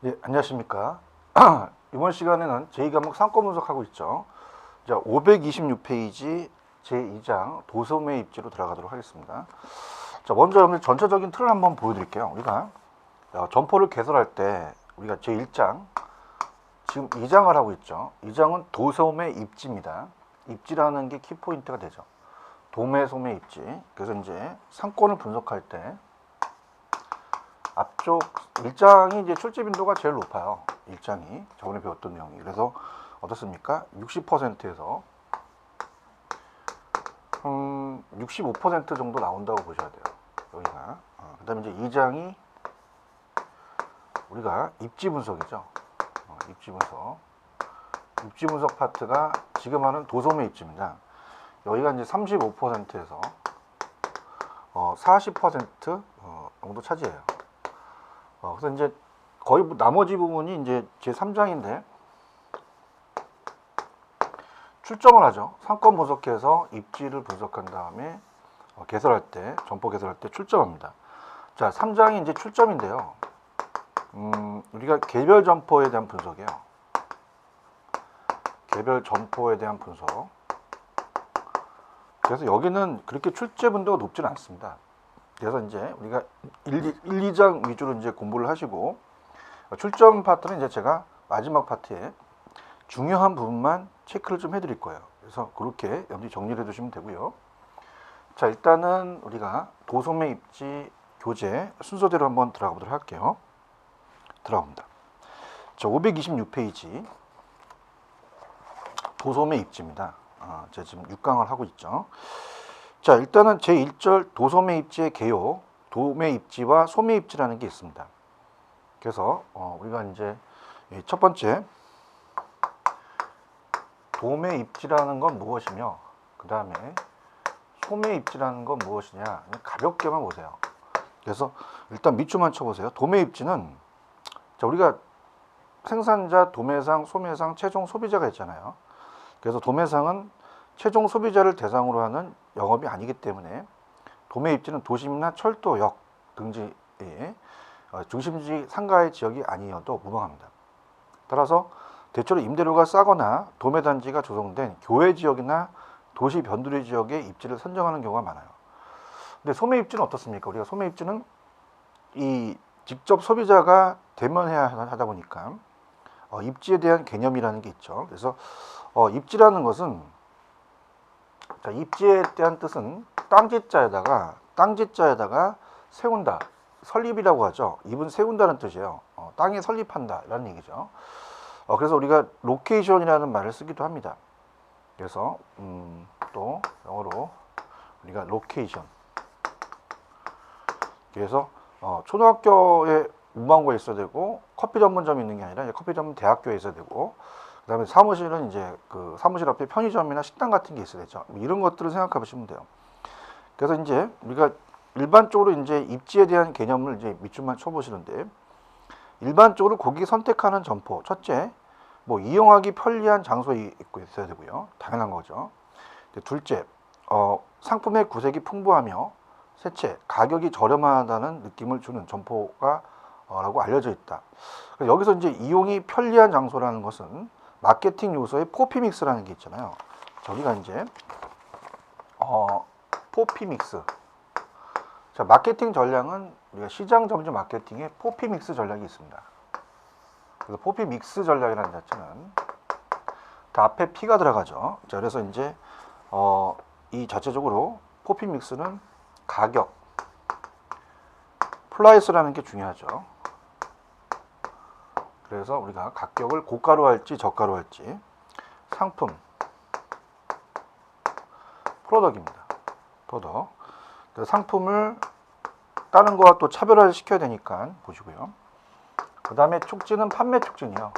네, 안녕하십니까. 이번 시간에는 제2과목 상권 분석하고 있죠. 자, 526페이지 제2장 도소매 입지로 들어가도록 하겠습니다. 자, 먼저 오늘 전체적인 틀을 한번 보여드릴게요. 우리가 어, 점포를 개설할 때 우리가 제1장 지금 2장을 하고 있죠. 2장은 도소매 입지입니다. 입지라는 게 키포인트가 되죠. 도매, 소매, 입지. 그래서 이제 상권을 분석할 때 앞쪽 일장이 이제 출제 빈도가 제일 높아요. 일장이 저번에 배웠던 내용이. 그래서 어떻습니까? 60%에서 음, 65% 정도 나온다고 보셔야 돼요. 여기가. 어, 그다음에 이제 2장이 우리가 입지 분석이죠. 어, 입지 분석. 입지 분석 파트가 지금 하는 도소매 입지입니다. 여기가 이제 35%에서 어, 40% 어, 정도 차지해요. 어, 그래서 이제 거의 뭐 나머지 부분이 이제 제 3장인데 출점을 하죠. 상권 분석해서 입지를 분석한 다음에 어, 개설할 때 점포 개설할 때 출점합니다. 자, 3장이 이제 출점인데요. 음, 우리가 개별 점포에 대한 분석이에요. 개별 점포에 대한 분석. 그래서 여기는 그렇게 출제 분도가 높지는 않습니다. 그래서 이제 우리가 1, 1, 2장 위주로 이제 공부를 하시고 출점 파트는 이제 제가 마지막 파트에 중요한 부분만 체크를 좀 해드릴 거예요. 그래서 그렇게 염두에 정리를 해두시면 되고요. 자 일단은 우리가 도소매 입지 교재 순서대로 한번 들어가 보도록 할게요. 들어갑니다. 자 526페이지 도소매 입지입니다. 아, 제가 지금 6강을 하고 있죠. 자, 일단은 제1절 도소매 입지의 개요, 도매 입지와 소매 입지라는 게 있습니다. 그래서 어, 우리가 이제 이첫 번째 도매 입지라는 건 무엇이며 그 다음에 소매 입지라는 건 무엇이냐 가볍게만 보세요. 그래서 일단 밑줄만 쳐보세요. 도매 입지는 자 우리가 생산자, 도매상, 소매상, 최종 소비자가 있잖아요. 그래서 도매상은 최종 소비자를 대상으로 하는 영업이 아니기 때문에 도매 입지는 도심이나 철도역 등지의 어, 중심지 상가의 지역이 아니어도 무방합니다. 따라서 대체로 임대료가 싸거나 도매 단지가 조성된 교외 지역이나 도시 변두리 지역의 입지를 선정하는 경우가 많아요. 근데 소매 입지는 어떻습니까? 우리가 소매 입지는 이 직접 소비자가 대면해야 하다 보니까 어, 입지에 대한 개념이라는 게 있죠. 그래서 어, 입지라는 것은 자, 입지에 대한 뜻은 땅지자에다가 땅지자에다가 세운다. 설립이라고 하죠. 입은 세운다는 뜻이에요. 어, 땅에 설립한다라는 얘기죠. 어, 그래서 우리가 로케이션이라는 말을 쓰기도 합니다. 그래서 음, 또 영어로 우리가 로케이션. 그래서 어, 초등학교에 문방구가 있어야 되고 커피 전문점이 있는 게 아니라 커피 전문 대학교에 있어야 되고 그다음에 사무실은 이제 그 사무실 앞에 편의점이나 식당 같은 게 있어야 되죠. 뭐 이런 것들을 생각해 보시면 돼요. 그래서 이제 우리가 일반적으로 이제 입지에 대한 개념을 이제 밑줄만 쳐보시는데 일반적으로 고객이 선택하는 점포 첫째 뭐 이용하기 편리한 장소에 있고 있어야 되고요. 당연한 거죠. 둘째 어, 상품의 구색이 풍부하며 셋째 가격이 저렴하다는 느낌을 주는 점포가 어, 라고 알려져 있다. 여기서 이제 이용이 편리한 장소라는 것은 마케팅 요소의 포피믹스라는 게 있잖아요. 저기가 이제 어, 포피믹스. 자, 마케팅 전략은 우리가 시장 점주 마케팅에 포피믹스 전략이 있습니다. 그래서 포피믹스 전략이라는 자체는 다 앞에 P가 들어가죠. 자, 그래서 이제 어, 이 자체적으로 포피믹스는 가격, 플라이스라는 게 중요하죠. 그래서 우리가 가격을 고가로 할지 저가로 할지 상품 프로덕입니다. 프로덕. 그래서 상품을 다른 거와 또 차별화를 시켜야 되니까 보시고요. 그 다음에 촉진은 판매 촉진이요.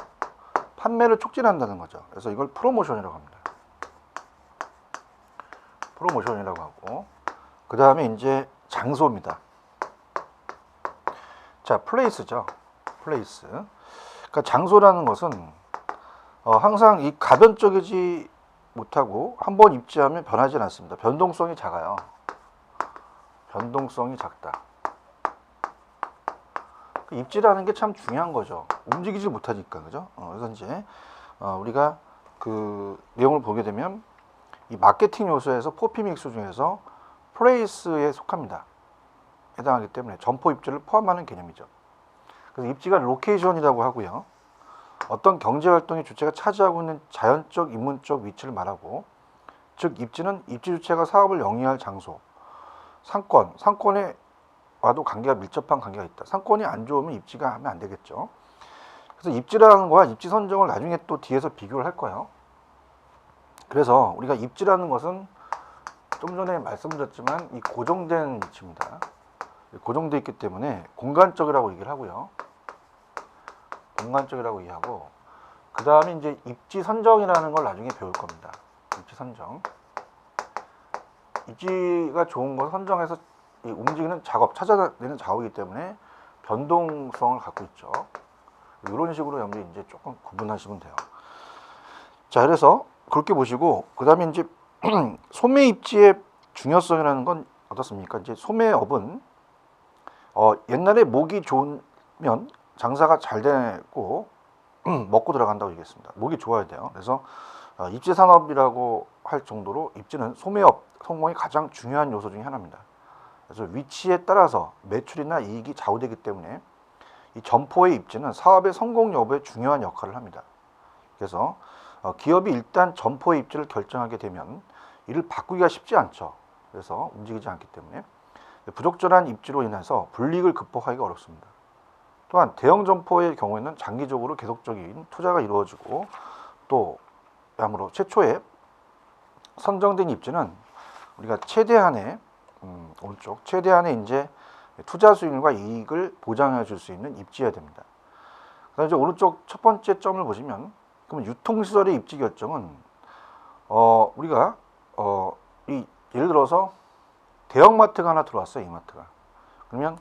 판매를 촉진한다는 거죠. 그래서 이걸 프로모션이라고 합니다. 프로모션이라고 하고 그 다음에 이제 장소입니다. 자, 플레이스죠. 플레이스. 그러니까 장소라는 것은 어, 항상 이 가변적이지 못하고 한 번 입지하면 변하지 않습니다. 변동성이 작아요. 변동성이 작다. 그 입지라는 게 참 중요한 거죠. 움직이지 못하니까 그죠? 어, 그래서 이제 어, 우리가 그 내용을 보게 되면 이 마케팅 요소에서 포피 믹스 중에서 플레이스에 속합니다. 해당하기 때문에 점포 입지를 포함하는 개념이죠. 그래서 입지가 로케이션이라고 하고요. 어떤 경제 활동의 주체가 차지하고 있는 자연적 인문적 위치를 말하고 즉 입지는 입지 주체가 사업을 영위할 장소, 상권, 상권에 와도 관계가 밀접한 관계가 있다. 상권이 안 좋으면 입지가 하면 안 되겠죠. 그래서 입지라는 거와 입지 선정을 나중에 또 뒤에서 비교를 할 거예요. 그래서 우리가 입지라는 것은 좀 전에 말씀드렸지만 이 고정된 위치입니다. 고정되어 있기 때문에 공간적이라고 얘기를 하고요. 공간적이라고 이해하고 그 다음에 이제 입지 선정이라는 걸 나중에 배울 겁니다. 입지 선정. 입지가 좋은 걸 선정해서 이 움직이는 작업, 찾아내는 작업이기 때문에 변동성을 갖고 있죠. 이런 식으로 여러분들이 이제 조금 구분하시면 돼요. 자, 그래서 그렇게 보시고 그 다음에 이제 소매 입지의 중요성이라는 건 어떻습니까? 이제 소매업은 어, 옛날에 목이 좋으면 장사가 잘 되고 먹고 들어간다고 얘기했습니다. 목이 좋아야 돼요. 그래서 어, 입지 산업이라고 할 정도로 입지는 소매업 성공의 가장 중요한 요소 중에 하나입니다. 그래서 위치에 따라서 매출이나 이익이 좌우되기 때문에 이 점포의 입지는 사업의 성공 여부에 중요한 역할을 합니다. 그래서 어, 기업이 일단 점포의 입지를 결정하게 되면 이를 바꾸기가 쉽지 않죠. 그래서 움직이지 않기 때문에 부적절한 입지로 인해서 불이익을 극복하기가 어렵습니다. 또한 대형 점포의 경우에는 장기적으로 계속적인 투자가 이루어지고 또 야무로 최초에 선정된 입지는 우리가 최대한의 음, 오른쪽 최대한의 이제 투자 수익률과 이익을 보장해 줄 수 있는 입지여야 됩니다. 그다음에 오른쪽 첫 번째 점을 보시면 그러면 유통 시설의 입지 결정은 어 우리가 어 이 예를 들어서 대형마트가 하나 들어왔어요 이마트가 그러면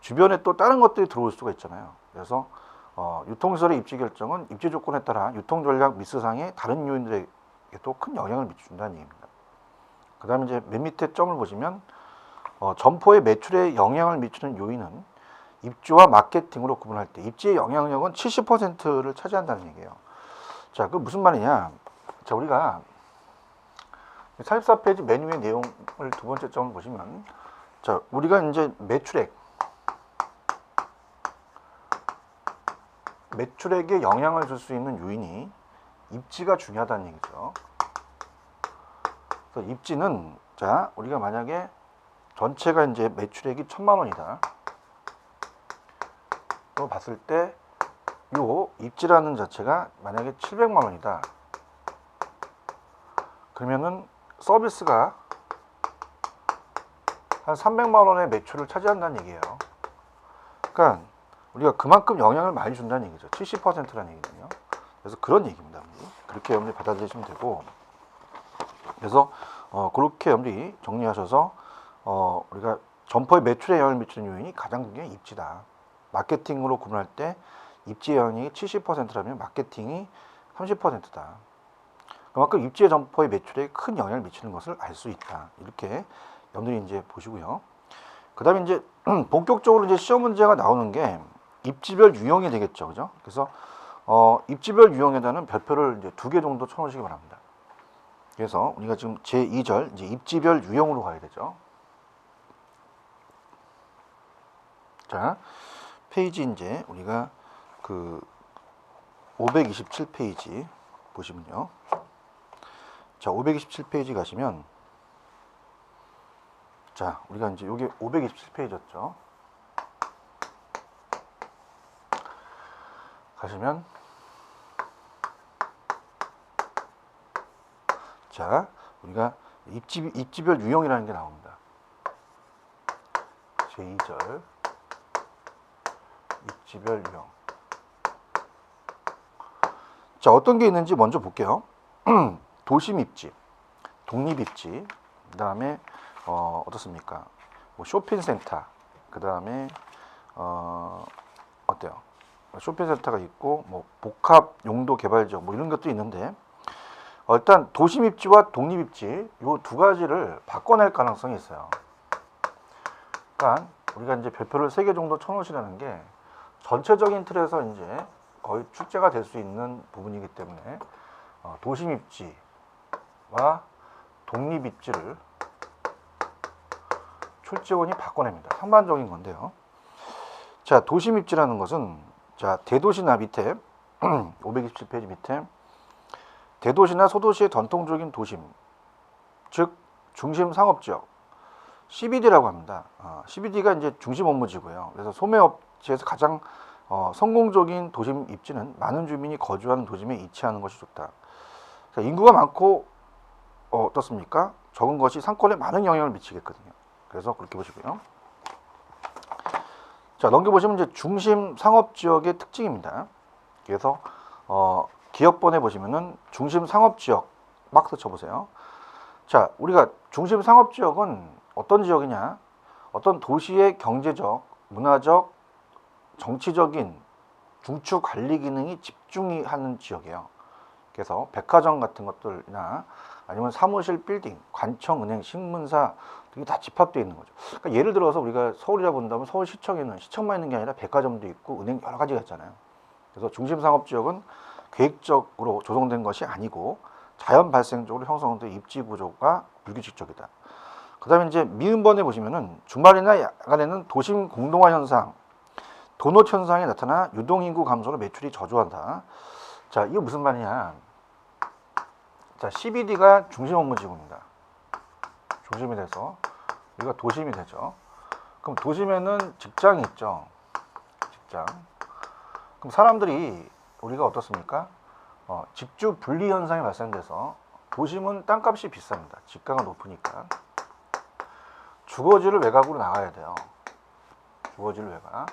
주변에 또 다른 것들이 들어올 수가 있잖아요. 그래서 어, 유통시설의 입지 결정은 입지 조건에 따라 유통 전략 미스상의 다른 요인들에게도 큰 영향을 미친다는 얘기입니다. 그 다음에 이제 맨 밑에 점을 보시면 어, 점포의 매출에 영향을 미치는 요인은 입주와 마케팅으로 구분할 때 입지의 영향력은 70%를 차지한다는 얘기예요. 자, 그 무슨 말이냐? 자, 우리가 44페이지 메뉴의 내용을 두 번째 점을 보시면 자, 우리가 이제 매출액 매출액에 영향을 줄 수 있는 요인이 입지가 중요하다는 얘기죠. 그래서 입지는 자 우리가 만약에 전체가 이제 매출액이 천만 원이다. 또 봤을 때 요 입지라는 자체가 만약에 700만 원이다. 그러면은 서비스가 한 300만 원의 매출을 차지한다는 얘기예요. 그러니까 우리가 그만큼 영향을 많이 준다는 얘기죠. 70%라는 얘기거든요. 그래서 그런 얘기입니다. 그렇게 여러분들이 받아들이시면 되고 그래서 어, 그렇게 여러분들이 정리하셔서 어, 우리가 점포의 매출에 영향을 미치는 요인이 가장 큰게 입지다. 마케팅으로 구분할 때 입지 영향이 70%라면 마케팅이 30%다. 그만큼 입지의 점포의 매출에 큰 영향을 미치는 것을 알 수 있다. 이렇게 여러분들이 이제 보시고요. 그 다음에 이제 본격적으로 이제 시험 문제가 나오는 게 입지별 유형이 되겠죠. 그죠? 그래서 어, 입지별 유형에다는 별표를 이제 두 개 정도 쳐 놓으시기 바랍니다. 그래서 우리가 지금 제 2절 이제 입지별 유형으로 가야 되죠. 자, 페이지 이제 우리가 그 527페이지 보시면요. 자, 527페이지 가시면 자, 우리가 이제 요게 527페이지였죠. 가시면 자, 우리가 입지 입지별 유형이라는 게 나옵니다. 제2절 입지별 유형. 자, 어떤 게 있는지 먼저 볼게요. 도심 입지, 독립 입지, 그 다음에 어, 어떻습니까? 뭐 쇼핑센터, 그 다음에 어, 어때요? 쇼핑센터가 있고 뭐 복합 용도 개발 지역 뭐 이런 것도 있는데 어, 일단 도심 입지와 독립 입지 요두 가지를 바꿔낼 가능성이 있어요. 그러니까 우리가 이제 별표를 세 개 정도 쳐놓으시라는 게 전체적인 틀에서 이제 거의 출제가 될 수 있는 부분이기 때문에 어, 도심 입지와 독립 입지를 출제원이 바꿔냅니다. 상반적인 건데요. 자, 도심 입지라는 것은 자, 대도시나 밑에 527페이지 밑에 대도시나 소도시의 전통적인 도심, 즉 중심 상업지역 CBD라고 합니다. 어, CBD가 이제 중심 업무지고요. 그래서 소매업체에서 가장 어, 성공적인 도심 입지는 많은 주민이 거주하는 도심에 위치하는 것이 좋다. 자, 인구가 많고 어, 어떻습니까? 적은 것이 상권에 많은 영향을 미치겠거든요. 그래서 그렇게 보시고요. 자 넘겨보시면 이제 중심 상업 지역의 특징입니다. 그래서 어, 기업번에 보시면은 중심 상업 지역 마크 쳐보세요. 자 우리가 중심 상업 지역은 어떤 지역이냐? 어떤 도시의 경제적, 문화적, 정치적인 중추 관리 기능이 집중이 하는 지역이에요. 그래서 백화점 같은 것들이나 아니면 사무실 빌딩, 관청, 은행, 신문사 이게 다 집합되어 있는 거죠. 그러니까 예를 들어서 우리가 서울이라 본다면 서울시청에는 시청만 있는 게 아니라 백화점도 있고 은행 여러 가지가 있잖아요. 그래서 중심 상업 지역은 계획적으로 조성된 것이 아니고 자연 발생적으로 형성된 입지 구조가 불규칙적이다. 그다음에 이제 미음번에 보시면은 주말이나 야간에는 도심 공동화 현상, 도넛 현상이 나타나 유동 인구 감소로 매출이 저조한다. 자, 이거 무슨 말이냐? 자, CBD가 중심 업무 지구입니다. 중심이 돼서 여기가 도심이 되죠. 그럼 도심에는 직장이 있죠. 직장. 그럼 사람들이 우리가 어떻습니까? 어, 직주 분리 현상이 발생돼서 도심은 땅값이 비쌉니다. 집가가 높으니까 주거지를 외곽으로 나가야 돼요. 주거지를 외곽.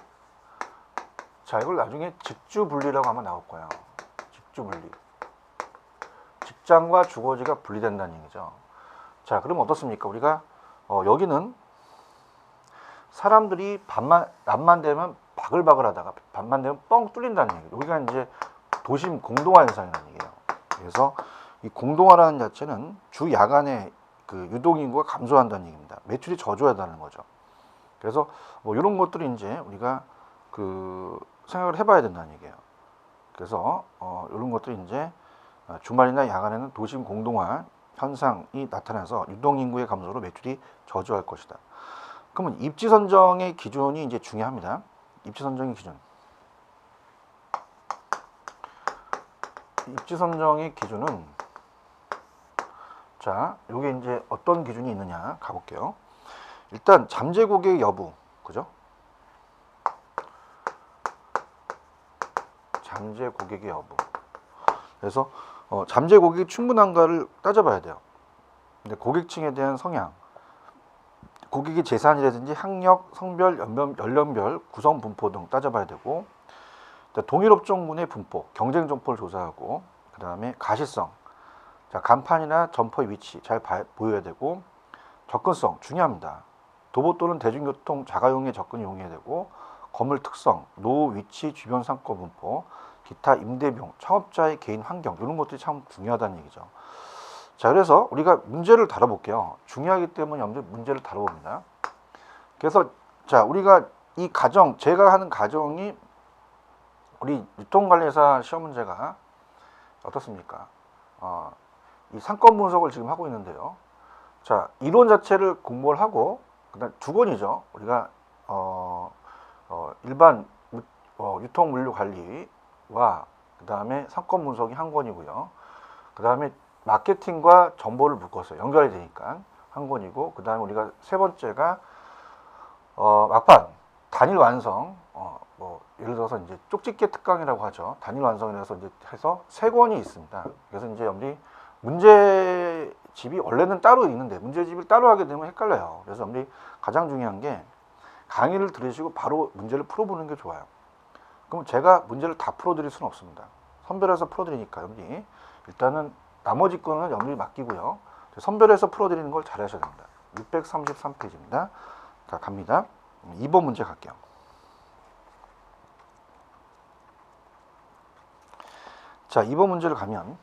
자, 이걸 나중에 직주 분리라고 하면 나올 거예요. 직주 분리. 직장과 주거지가 분리된다는 얘기죠. 자, 그럼 어떻습니까? 우리가 어, 여기는 사람들이 밤만 낮만 되면 바글바글 하다가 밤만 되면 뻥 뚫린다는 얘기예요. 여기가 이제 도심 공동화 현상이라는 얘기예요. 그래서 이 공동화라는 자체는 주 야간에 그 유동 인구가 감소한다는 얘기입니다. 매출이 저조하다는 거죠. 그래서 뭐 이런 것들이 이제 우리가 그 생각을 해봐야 된다는 얘기예요. 그래서 어, 이런 것들이 이제 어, 주말이나 야간에는 도심 공동화 현상이 나타나서 유동 인구의 감소로 매출이 저조할 것이다. 그러면 입지 선정의 기준이 이제 중요합니다. 입지 선정의 기준. 입지 선정의 기준은 자, 요게 이제 어떤 기준이 있느냐 가볼게요. 일단 잠재 고객 여부, 그죠? 잠재 고객의 여부. 그래서 어, 잠재 고객이 충분한가를 따져봐야 돼요. 근데 고객층에 대한 성향, 고객의 재산이라든지 학력, 성별, 연령, 연령별, 구성 분포 등 따져봐야 되고, 동일 업종군의 분포, 경쟁 점포를 조사하고, 그 다음에 가시성, 자 간판이나 점포의 위치 잘 봐- 보여야 되고, 접근성 중요합니다. 도보 또는 대중교통 자가용의 접근이 용이해야 되고, 건물 특성, 노후 위치, 주변 상권 분포, 기타 임대 비용, 창업자의 개인 환경 이런 것들이 참 중요하다는 얘기죠. 자, 그래서 우리가 문제를 다뤄볼게요. 중요하기 때문에 여러분들 문제를 다뤄봅니다. 그래서 자, 우리가 이 가정, 제가 하는 가정이 우리 유통관리사 시험 문제가 어떻습니까? 어, 이 상권 분석을 지금 하고 있는데요. 자, 이론 자체를 공부를 하고 그 다음 두 권이죠. 우리가 어, 어, 일반 무- 어, 유통 물류 관리 와 그다음에 상권 분석이 한 권이고요. 그다음에 마케팅과 정보를 묶어서 연결이 되니까 한 권이고 그다음에 우리가 세 번째가 어, 막판 단일 완성 어, 뭐 예를 들어서 이제 쪽집게 특강이라고 하죠. 단일 완성이라서 이제 해서 세 권이 있습니다. 그래서 이제 여러분들이 문제집이 원래는 따로 있는데 문제집을 따로 하게 되면 헷갈려요. 그래서 여러분들이 가장 중요한 게 강의를 들으시고 바로 문제를 풀어보는 게 좋아요. 그럼 제가 문제를 다 풀어드릴 수는 없습니다. 선별해서 풀어드리니까 여러분이 일단은 나머지 거는 여러분이 맡기고요. 선별해서 풀어드리는 걸 잘하셔야 됩니다. 633페이지입니다. 자 갑니다. 2번 문제 갈게요. 자 2번 문제를 가면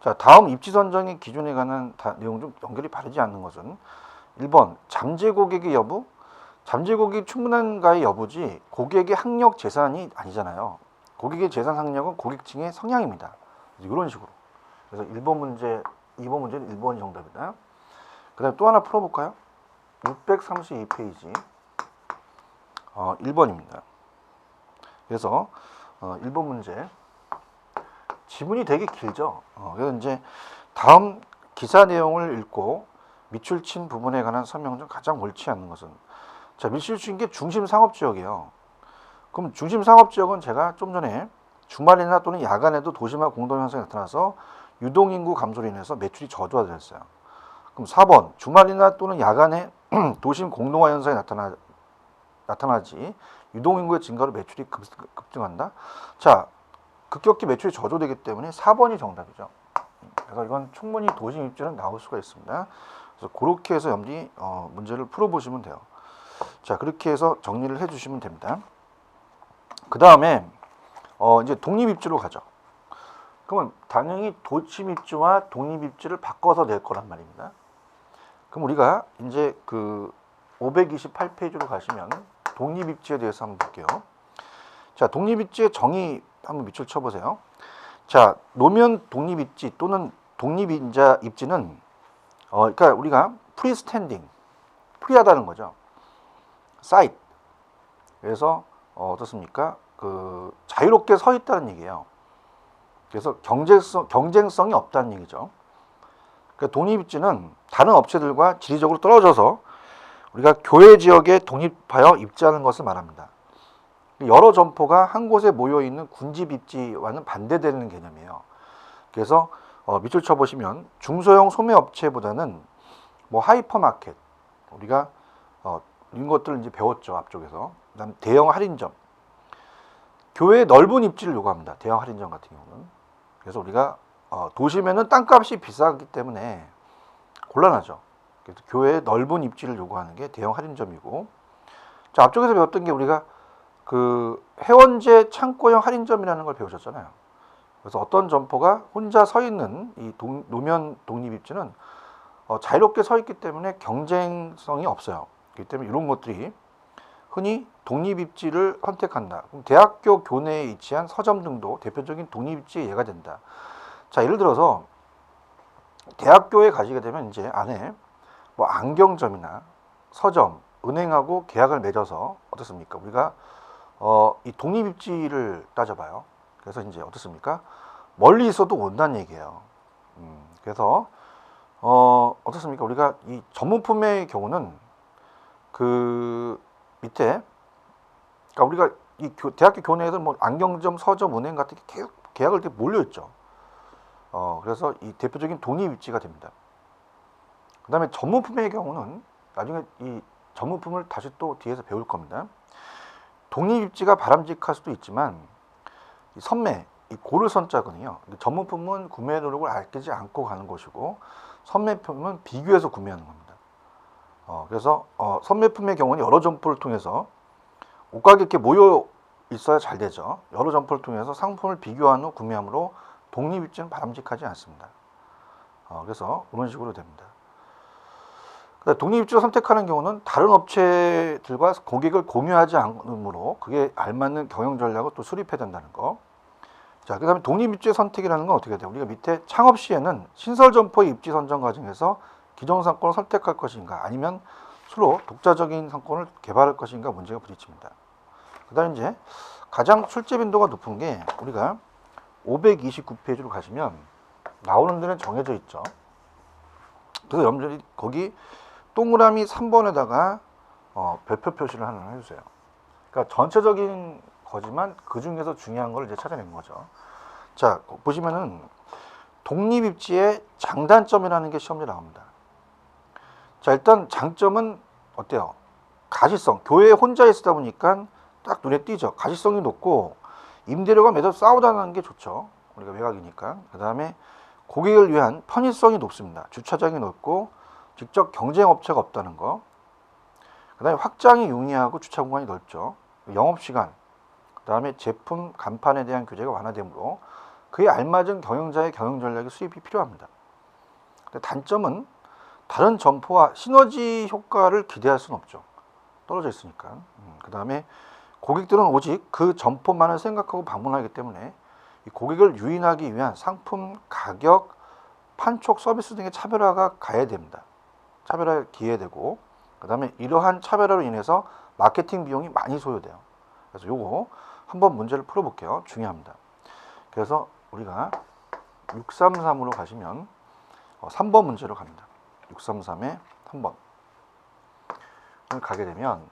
자 다음 입지 선정의 기준에 관한 다- 내용 좀 연결이 바르지 않는 것은 1번 잠재 고객의 여부 잠재고객이 충분한가의 여부지 고객의 학력 재산이 아니잖아요. 고객의 재산 학력은 고객층의 성향입니다. 이런 식으로. 그래서 1번 문제, 2번 문제는 1번이 정답이다. 그 다음에 또 하나 풀어볼까요? 632페이지. 어, 1번입니다. 그래서 어, 1번 문제. 지문이 되게 길죠. 어, 그래서 이제 다음 기사 내용을 읽고 밑줄 친 부분에 관한 설명 중 가장 옳지 않는 것은 자친게 중심 상업 지역이에요. 그럼 중심 상업 지역은 제가 좀 전에 주말이나 또는 야간에도 도시마 공동 현상이 나타나서 유동 인구 감소로 인해서 매출이 저조화됐어요. 그럼 4번 주말이나 또는 야간에 도심 공동화 현상이 나타나 나타나지 유동 인구의 증가로 매출이 급, 급증한다. 자 급격히 매출이 저조되기 때문에 4번이 정답이죠. 그래서 이건 충분히 도심 입지는 나올 수가 있습니다. 그래서 그렇게 해서 염리 어, 문제를 풀어보시면 돼요. 자 그렇게 해서 정리를 해주시면 됩니다. 그 다음에 어, 이제 독립 입지로 가죠. 그러면 당연히 도심 입지와 독립 입지를 바꿔서 낼 거란 말입니다. 그럼 우리가 이제 그 528페이지로 가시면 독립 입지에 대해서 한번 볼게요. 자, 독립 입지의 정의 한번 밑줄 쳐보세요. 자, 노면 독립 입지 또는 독립 인자 입지는 어, 그러니까 우리가 프리스탠딩, 프리하다는 거죠. 사이트. 그래서 어, 어떻습니까? 그 자유롭게 서 있다는 얘기예요. 그래서 경쟁성 경쟁성이 없다는 얘기죠. 그러니까 독립 입지는 다른 업체들과 지리적으로 떨어져서 우리가 교외 지역에 독립하여 입지하는 것을 말합니다. 여러 점포가 한 곳에 모여 있는 군집 입지와는 반대되는 개념이에요. 그래서 어, 밑줄 쳐 보시면 중소형 소매 업체보다는 뭐 하이퍼마켓 우리가 어, 이런 것들을 이제 배웠죠 앞쪽에서 그다음 대형 할인점 교외 넓은 입지를 요구합니다. 대형 할인점 같은 경우는 그래서 우리가 어, 도심에는 땅값이 비싸기 때문에 곤란하죠. 그래서 교외에 넓은 입지를 요구하는 게 대형 할인점이고 자 앞쪽에서 배웠던 게 우리가 그 회원제 창고형 할인점이라는 걸 배우셨잖아요. 그래서 어떤 점포가 혼자 서 있는 이 동, 노면 독립 입지는 어, 자유롭게 서 있기 때문에 경쟁성이 없어요. 그렇기 때문에 이런 것들이 흔히 독립 입지를 선택한다. 대학교 교내에 위치한 서점 등도 대표적인 독립 입지의 예가 된다. 자, 예를 들어서 대학교에 가시게 되면 이제 안에 뭐 안경점이나 서점, 은행하고 계약을 맺어서 어떻습니까? 우리가 어, 이 독립 입지를 따져봐요. 그래서 이제 어떻습니까? 멀리 있어도 온다는 얘기예요. 음, 그래서 어, 어떻습니까? 우리가 이 전문품의 경우는 그 밑에 그러니까 우리가 이 교, 대학교 교내에서 뭐 안경점, 서점, 은행 같은 게 계속 계약을 이렇게 몰려 있죠. 어, 그래서 이 대표적인 독립 입지가 됩니다. 그 다음에 전문품의 경우는 나중에 이 전문품을 다시 또 뒤에서 배울 겁니다. 독립 입지가 바람직할 수도 있지만 이 선매, 이 고를 선자거든요. 전문품은 구매 노력을 아끼지 않고 가는 것이고 선매품은 비교해서 구매하는 겁니다. 어, 그래서 어, 선매품의 경우는 여러 점포를 통해서 옷가게 이렇게 모여 있어야 잘 되죠. 여러 점포를 통해서 상품을 비교한 후 구매함으로 독립 입지는 바람직하지 않습니다. 어, 그래서 그런 식으로 됩니다. 독립 입지를 선택하는 경우는 다른 업체들과 고객을 공유하지 않으므로 그게 알맞는 경영 전략을 또 수립해야 된다는 거. 자, 그 다음에 독립 입지 선택이라는 건 어떻게 돼요? 우리가 밑에 창업 시에는 신설 점포의 입지 선정 과정에서 기존 상권을 선택할 것인가 아니면 수로 독자적인 상권을 개발할 것인가 문제가 부딪힙니다. 그 다음에 이제 가장 출제 빈도가 높은 게 우리가 529페이지로 가시면 나오는 데는 정해져 있죠. 그래서 여러분들이 거기 동그라미 3번에다가 어, 별표 표시를 하나 해주세요. 그러니까 전체적인 거지만 그 중에서 중요한 걸 이제 찾아낸 거죠. 자 보시면은 독립 입지의 장단점이라는 게 시험에 나옵니다. 자 일단 장점은 어때요? 가시성. 교회에 혼자 있다 보니까 딱 눈에 띄죠. 가시성이 높고 임대료가 매달 싸우다는 게 좋죠. 우리가 외곽이니까. 그 다음에 고객을 위한 편의성이 높습니다. 주차장이 넓고 직접 경쟁 업체가 없다는 거. 그 다음에 확장이 용이하고 주차 공간이 넓죠. 영업시간. 그 다음에 제품 간판에 대한 규제가 완화되므로 그에 알맞은 경영자의 경영 전략의 수립이 필요합니다. 단점은 다른 점포와 시너지 효과를 기대할 수는 없죠. 떨어져 있으니까. 그 다음에 고객들은 오직 그 점포만을 생각하고 방문하기 때문에 이 고객을 유인하기 위한 상품 가격, 판촉 서비스 등의 차별화가 가야 됩니다. 차별화 기회 되고 그 다음에 이러한 차별화로 인해서 마케팅 비용이 많이 소요돼요. 그래서 요거 한번 문제를 풀어볼게요. 중요합니다. 그래서 우리가 633으로 가시면 어, 3번 문제로 갑니다. 633에 3번 가게 되면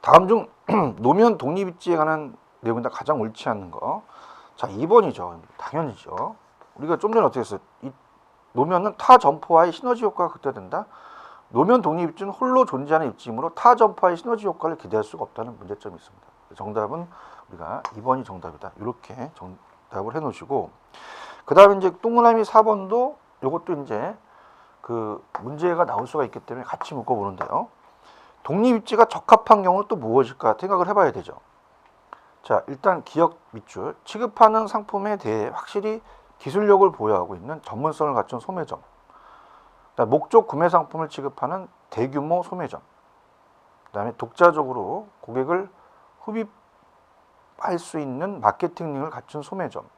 다음 중 노면 독립입지에 관한 내용이다 가장 옳지 않는 거. 자, 2번이죠. 당연히죠. 우리가 좀 전에 어떻게 했어요? 이 노면은 타 점포와의 시너지 효과가 극대화된다. 노면 독립입지는 홀로 존재하는 입지이므로 타 점포와의 시너지 효과를 기대할 수가 없다는 문제점이 있습니다. 정답은 우리가 2번이 정답이다. 이렇게 정답을 해 놓으시고 그 다음에 이제 동그라미 4번도 이것도 이제 그 문제가 나올 수가 있기 때문에 같이 묶어 보는데요. 독립입지가 적합한 경우는 또 무엇일까 생각을 해봐야 되죠. 자, 일단 기업 밑줄 취급하는 상품에 대해 확실히 기술력을 보유하고 있는 전문성을 갖춘 소매점. 목적 구매 상품을 취급하는 대규모 소매점. 그 다음에 독자적으로 고객을 흡입할 수 있는 마케팅력을 갖춘 소매점.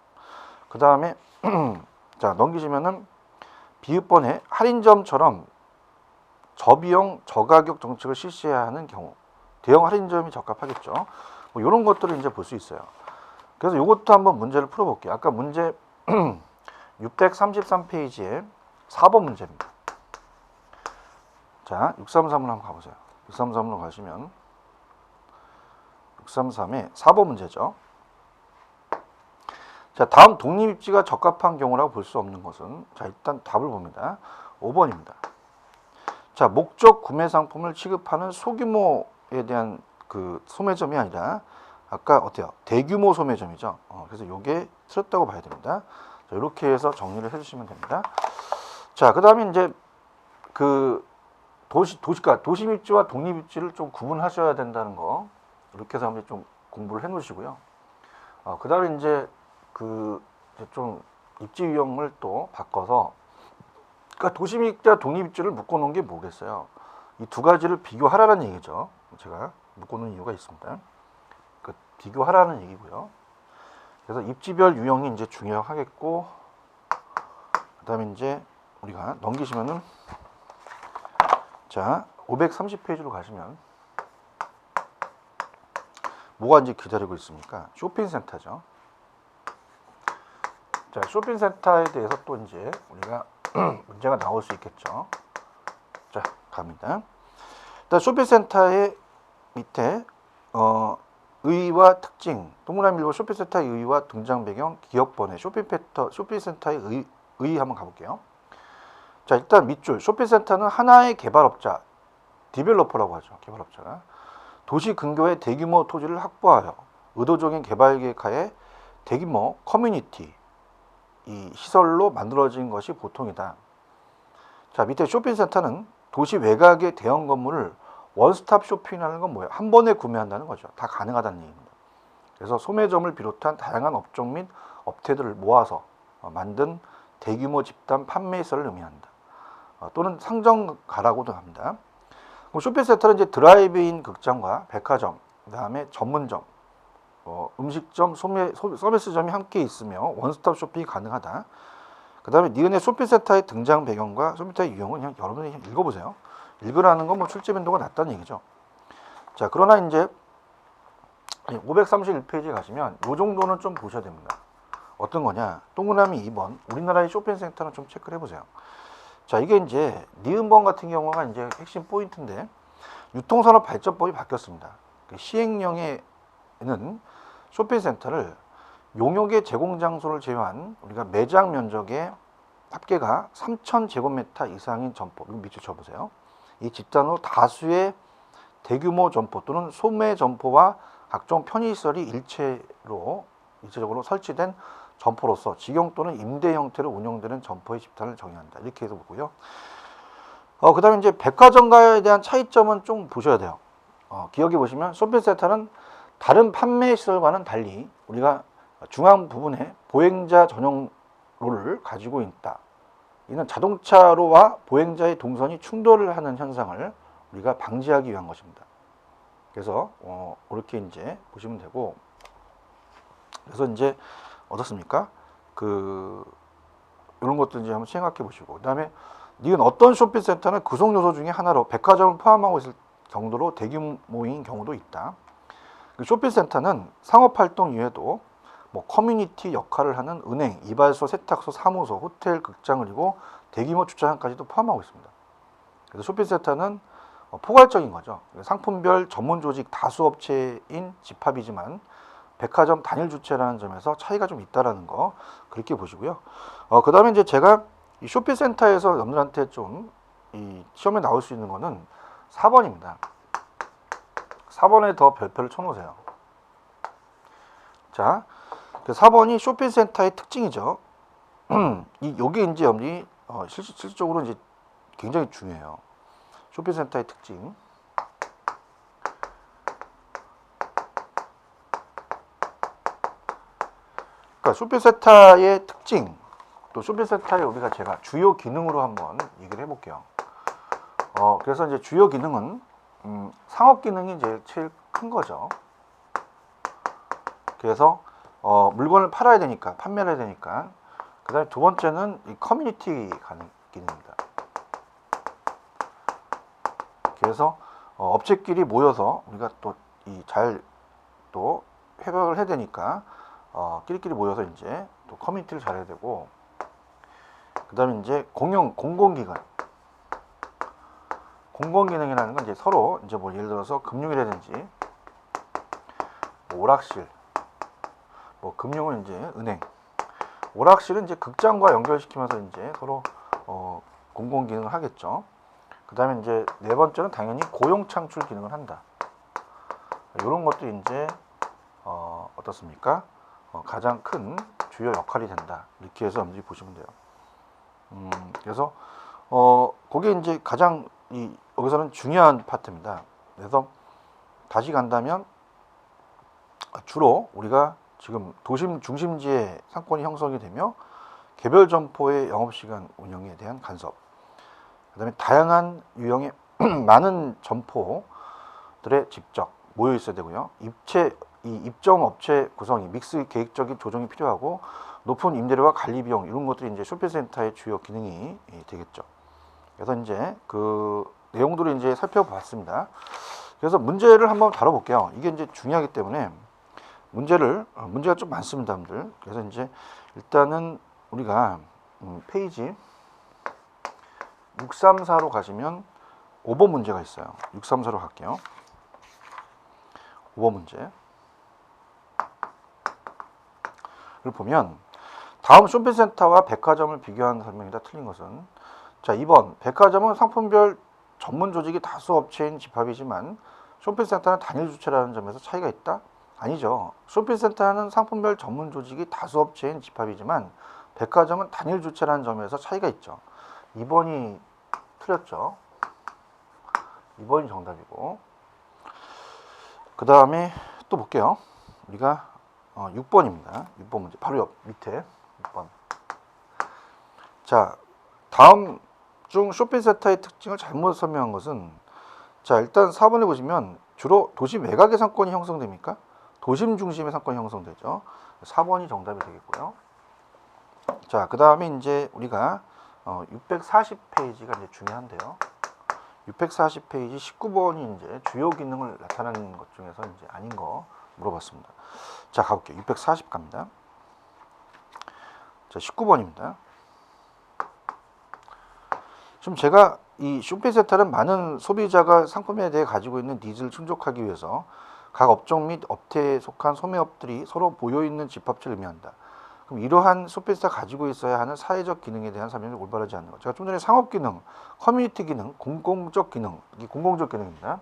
그 다음에 자 넘기시면은 비읍번에 할인점처럼 저비용 저가격 정책을 실시해야 하는 경우 대형 할인점이 적합하겠죠. 뭐 이런 것들을 이제 볼 수 있어요. 그래서 이것도 한번 문제를 풀어볼게요. 아까 문제 633페이지에 4번 문제입니다. 자, 633으로 한번 가보세요. 633으로 가시면 633에 4번 문제죠. 자, 다음 독립입지가 적합한 경우라고 볼 수 없는 것은 자, 일단 답을 봅니다. 5번입니다. 자, 목적 구매 상품을 취급하는 소규모에 대한 그 소매점이 아니라 아까 어때요? 대규모 소매점이죠. 어, 그래서 이게 틀렸다고 봐야 됩니다. 자, 이렇게 해서 정리를 해주시면 됩니다. 자, 그 다음에 이제 그 도시 도시가 도심 입지와 독립 입지를 좀 구분하셔야 된다는 거 이렇게 해서 한번 좀 공부를 해놓으시고요. 어, 그 다음에 이제 그 이제 좀 입지 유형을 또 바꿔서 그러니까 도심 입지와 독립 입지를 묶어놓은 게 뭐겠어요? 이 두 가지를 비교하라는 얘기죠. 제가 묶어놓은 이유가 있습니다. 그 비교하라는 얘기고요. 그래서 입지별 유형이 이제 중요하겠고, 그다음에 이제 우리가 넘기시면은 자 530페이지로 가시면 뭐가 이제 기다리고 있습니까? 쇼핑센터죠. 자 쇼핑센터에 대해서 또 이제 우리가 문제가 나올 수 있겠죠. 자 갑니다. 일단 쇼핑센터의 밑에 어, 의의와 특징, 동그라미 일보 쇼핑센터의 의의와 등장 배경, 기업 번외, 쇼핑센터, 쇼핑센터의 의, 의 의 한번 가볼게요. 자, 일단 밑줄, 쇼핑센터는 하나의 개발업자, 디벨로퍼라고 하죠. 개발업자가 도시 근교의 대규모 토지를 확보하여 의도적인 개발 계획하에 대규모 커뮤니티 이 시설로 만들어진 것이 보통이다. 자, 밑에 쇼핑센터는 도시 외곽의 대형 건물을 원스톱 쇼핑이라는 건 뭐예요? 한 번에 구매한다는 거죠. 다 가능하다는 얘기입니다. 그래서 소매점을 비롯한 다양한 업종 및 업체들을 모아서 어, 만든 대규모 집단 판매시설을 의미한다. 어, 또는 상점가라고도 합니다. 쇼핑센터는 이제 드라이브인 극장과 백화점, 그 다음에 전문점, 어, 음식점, 소매, 소, 서비스점이 함께 있으며 원스톱 쇼핑이 가능하다. 그 다음에 니은의 쇼핑센터의 등장 배경과 쇼핑센터의 유형은 그냥 여러분이 그냥 읽어보세요. 읽으라는 건 뭐 출제 빈도가 낮다는 얘기죠. 자, 그러나 이제 531페이지에 가시면 이 정도는 좀 보셔야 됩니다. 어떤 거냐? 동그라미 2번. 우리나라의 쇼핑센터는 좀 체크를 해보세요. 자, 이게 이제 니은번 같은 경우가 이제 핵심 포인트인데 유통산업 발전법이 바뀌었습니다. 그 시행령에는 쇼핑센터를 용역의 제공 장소를 제외한 우리가 매장 면적의 합계가 3,000제곱미터 이상인 점포, 밑줄 쳐보세요. 이 집단으로 다수의 대규모 점포 또는 소매 점포와 각종 편의시설이 일체로 일체적으로 설치된 점포로서 직영 또는 임대 형태로 운영되는 점포의 집단을 정의한다. 이렇게 해서 보고요. 어, 그 다음에 이제 백화점과에 대한 차이점은 좀 보셔야 돼요. 어, 기억해 보시면 쇼핑센터는 다른 판매 시설과는 달리 우리가 중앙 부분에 보행자 전용로를 가지고 있다. 이는 자동차로와 보행자의 동선이 충돌을 하는 현상을 우리가 방지하기 위한 것입니다. 그래서 어, 이렇게 이제 보시면 되고 그래서 이제 어떻습니까? 그 이런 것도 이제 한번 생각해 보시고 그다음에 니은 어떤 쇼핑센터는 구성 요소 중에 하나로 백화점을 포함하고 있을 정도로 대규모인 경우도 있다. 그 쇼핑센터는 상업 활동 이외에도 뭐 커뮤니티 역할을 하는 은행, 이발소, 세탁소, 사무소, 호텔, 극장 그리고 대규모 주차장까지도 포함하고 있습니다. 그래서 쇼핑센터는 어, 포괄적인 거죠. 상품별 전문 조직 다수 업체인 집합이지만 백화점 단일 주체라는 점에서 차이가 좀 있다라는 거 그렇게 보시고요. 어, 그다음에 이제 제가 이 쇼핑센터에서 여러분들한테 좀 이 시험에 나올 수 있는 거는 4번입니다. 4번에 더 별표를 쳐놓으세요. 자, 그 4번이 쇼핑센터의 특징이죠. 이 요게 이제 여러분이 어, 실, 실질적으로 이제 굉장히 중요해요. 쇼핑센터의 특징. 그러니까 쇼핑센터의 특징, 또 쇼핑센터의 우리가 제가 주요 기능으로 한번 얘기를 해볼게요. 어, 그래서 이제 주요 기능은 음, 상업 기능이 이제 제일 큰 거죠. 그래서 어, 물건을 팔아야 되니까, 판매를 해야 되니까. 그다음에 두 번째는 이 커뮤니티 기능입니다. 그래서 어, 업체끼리 모여서 우리가 또 이 잘 또 협약을 해야 되니까 어, 끼리끼리 모여서 이제 또 커뮤니티를 잘해야 되고 그다음에 이제 공용 공공기관 공공기능이라는 건 이제 서로 이제 뭐 예를 들어서 금융이라든지 뭐 오락실 뭐 금융은 이제 은행 오락실은 이제 극장과 연결시키면서 이제 서로 어, 공공 기능을 하겠죠. 그 다음에 이제 네 번째는 당연히 고용 창출 기능을 한다. 이런 것도 이제 어, 어떻습니까? 어, 가장 큰 주요 역할이 된다. 이렇게 해서 여러분들이 보시면 돼요. 음, 그래서 어, 그게 이제 가장 이 여기서는 중요한 파트입니다. 그래서 다시 간다면 주로 우리가 지금 도심 중심지의 상권이 형성이 되며 개별 점포의 영업시간 운영에 대한 간섭, 그 다음에 다양한 유형의 많은 점포들의 직접 모여 있어야 되고요. 입체 이 입점 업체 구성이 믹스 계획적인 조정이 필요하고 높은 임대료와 관리 비용 이런 것들이 이제 쇼핑센터의 주요 기능이 예, 되겠죠. 그래서 이제 그 내용들을 이제 살펴봤습니다. 그래서 문제를 한번 다뤄볼게요. 이게 이제 중요하기 때문에 문제를 어, 문제가 좀 많습니다, 여러분들. 그래서 이제 일단은 우리가 음, 페이지 634로 가시면 5번 문제가 있어요. 634로 갈게요. 5번 문제. 를 보면 다음 쇼핑센터와 백화점을 비교한 설명이 다 틀린 것은 자 2번 백화점은 상품별 전문 조직이 다수 업체인 집합이지만 쇼핑센터는 단일 주체라는 점에서 차이가 있다? 아니죠. 쇼핑센터는 상품별 전문 조직이 다수 업체인 집합이지만 백화점은 단일 주체라는 점에서 차이가 있죠. 2번이 틀렸죠. 2번이 정답이고 그 다음에 또 볼게요. 우리가 어, 6번입니다. 6번 문제 바로 옆 밑에 6번. 자 다음 중 쇼핑센터의 특징을 잘못 설명한 것은 자 일단 4번에 보시면 주로 도심 외곽의 상권이 형성됩니까? 도심 중심의 상권이 형성되죠. 4번이 정답이 되겠고요. 자, 그 다음에 이제 우리가 어, 640페이지가 이제 중요한데요. 640페이지 19번이 이제 주요 기능을 나타내는 것 중에서 이제 아닌 거 물어봤습니다. 자, 가볼게요. 640 갑니다. 자, 19번입니다. 지금 제가 이 쇼핑센터는 많은 소비자가 상품에 대해 가지고 있는 니즈를 충족하기 위해서 각 업종 및 업태에 속한 소매업들이 서로 모여 있는 집합체를 의미한다. 그럼 이러한 쇼핑센터가 가지고 있어야 하는 사회적 기능에 대한 설명이 올바르지 않는 것. 제가 좀 전에 상업 기능, 커뮤니티 기능, 공공적 기능, 이게 공공적 기능입니다.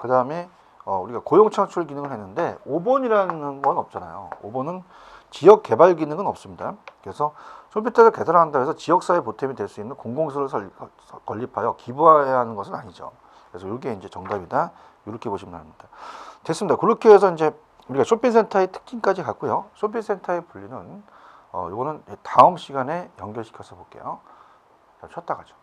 그 다음에 어, 우리가 고용 창출 기능을 했는데 5번이라는 건 없잖아요. 5번은 지역 개발 기능은 없습니다. 그래서 쇼핑센터를 개설한다 해서 지역사회 보탬이 될 수 있는 공공시설을 설- 건립하여 기부해야 하는 것은 아니죠. 그래서 이게 이제 정답이다. 이렇게 보시면 됩니다. 됐습니다. 그렇게 해서 이제 우리가 쇼핑센터의 특징까지 갔고요. 쇼핑센터의 분리는 어, 이거는 다음 시간에 연결시켜서 볼게요. 자, 쉬었다 가죠.